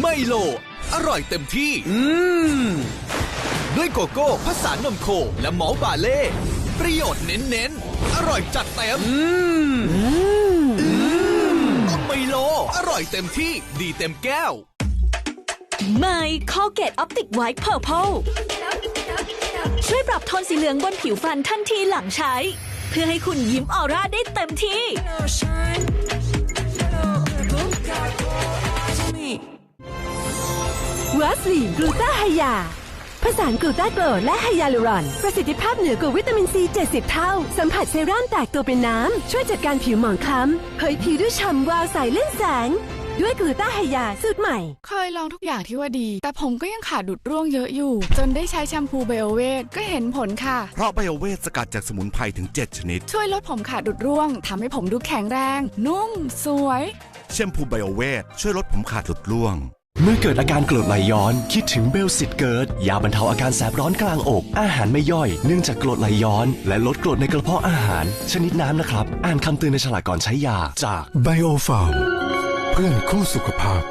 ไมโล อร่อยเต็มที่ อืม ด้วยโกโก้ผสานนมโคและหมอบาเล่ ประโยชน์เน้นๆ อร่อยจัดเต็ม อืมต้องไมโล อร่อยเต็มที่ดีเต็มแก้วใหม่คอเกตออปติกไวท์เพอร์เพลช่วยปรับโทนสีเหลืองบนผิวฟันทันทีหลังใช้ เพื่อให้คุณยิ้มออร่าได้เต็มที่ วัสลีนกลูตาไฮยาผสานกลูตาโกรและไฮยาลูรอน ประสิทธิภาพเหนือกว่าวิตามินซี 70 เท่า สัมผัสเซรั่มแตกตัวเป็นน้ำ ช่วยจัดการผิวหมองคล้ำเผยผิวด้วยฉ่ำวาวใสเล่นแสง ด้วยกลูตาไฮยาสูตรใหม่ เคยลองทุกอย่างที่ว่าดี แต่ผมก็ยังขาดดุดร่วงเยอะอยู่ จนได้ใช้แชมพูไบโอเวทก็เห็นผลค่ะ เพราะไบโอเวทสกัดจากสมุนไพรถึง 7 ชนิด ช่วยลดผมขาดดุดร่วงทำให้ผมดูแข็งแรง นุ่ม สวย แชมพูไบโอเวทช่วยลดผมขาดหลุดร่วง เมื่อเกิดอาการกรดไหลย้อน คิดถึงเบลสิทธิ์เกิด ยาบรรเทาอาการแสบร้อนกลางอก อาหารไม่ย่อย เนื่องจากกรดไหลย้อน และลดกรดในกระเพาะอาหาร ชนิดน้ำนะครับ อ่านคำเตือนในฉลากก่อนใช้ยาจากไบโอฟาร์มเพื่อนคู่สุขภาพ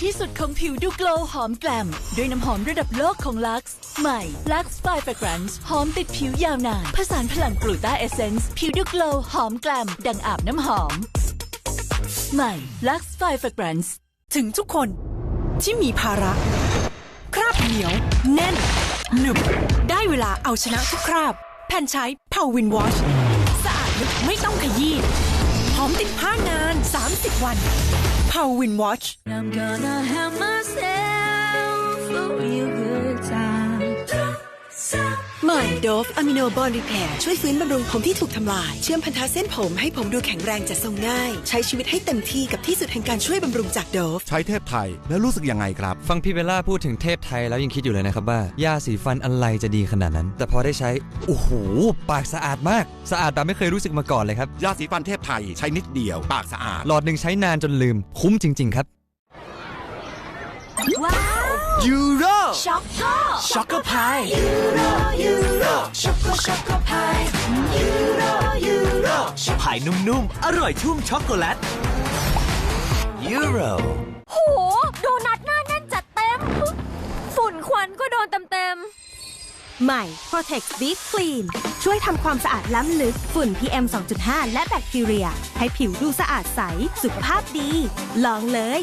ที่สุดของผิวดูโกลว์หอมแกลม ด้วยน้ำหอมระดับโลกของ Lux ใหม่ Lux Five Fragrance หอมติดผิวยาวนานผสานพลังกลูตาเอเซนส์ผิวดูโกลว์หอมแกลม ดังอาบน้ำหอม ใหม่ Lux Five Fragrance ถึงทุกคนที่มีภาระ คราบเหนียว แน่น หนึบ ได้เวลาเอาชนะทุกคราบ แผ่นใช้เผาวินวอชสะอาดลึกไม่ต้องขยี้หอมติดผ้านาน 30 วันเผาวินวอช I'm gonna have myself a real good โดฟอะมิโนบอลรีแพร์ช่วยฟื้นบำรุงผมที่ถูกทำลาย เชื่อมพันธะเส้นผมให้ผมดูแข็งแรงจัดทรงง่าย ใช้ชีวิตให้เต็มที่กับที่สุดแห่งการช่วยบำรุงจากโดฟใช้เทพไทยแล้วรู้สึกยังไงครับ ฟังพี่เบลล่าพูดถึงเทพไทยแล้วยังคิดอยู่เลยนะครับว่ายาสีฟันอะไรจะดีขนาดนั้น แต่พอได้ใช้โอ้โหปากสะอาดมาก สะอาดแบบไม่เคยรู้สึกมาก่อนเลยครับยาสีฟันเทพไทยใช้นิดเดียว ปากสะอาดหลอดหนึ่งใช้นานจนลืม คุ้มจริง ๆ ครับว้าว ยูโรช็อกโกช็อกโกพายช็อกโกช็อกโกพายยูโรยูโรพายนุ่มๆ อร่อยชุ่มช็อกโกแลตยูโรโหโดนัทหน้าแน่นจัดเต็ม ฝุ่นควันก็โดนเต็มๆ ใหม่ Protex Deep Clean ช่วยทำความสะอาดล้ำลึกฝุ่น PM 2.5 และแบคทีเรีย ให้ผิวดูสะอาดใส สุขภาพดี ลองเลย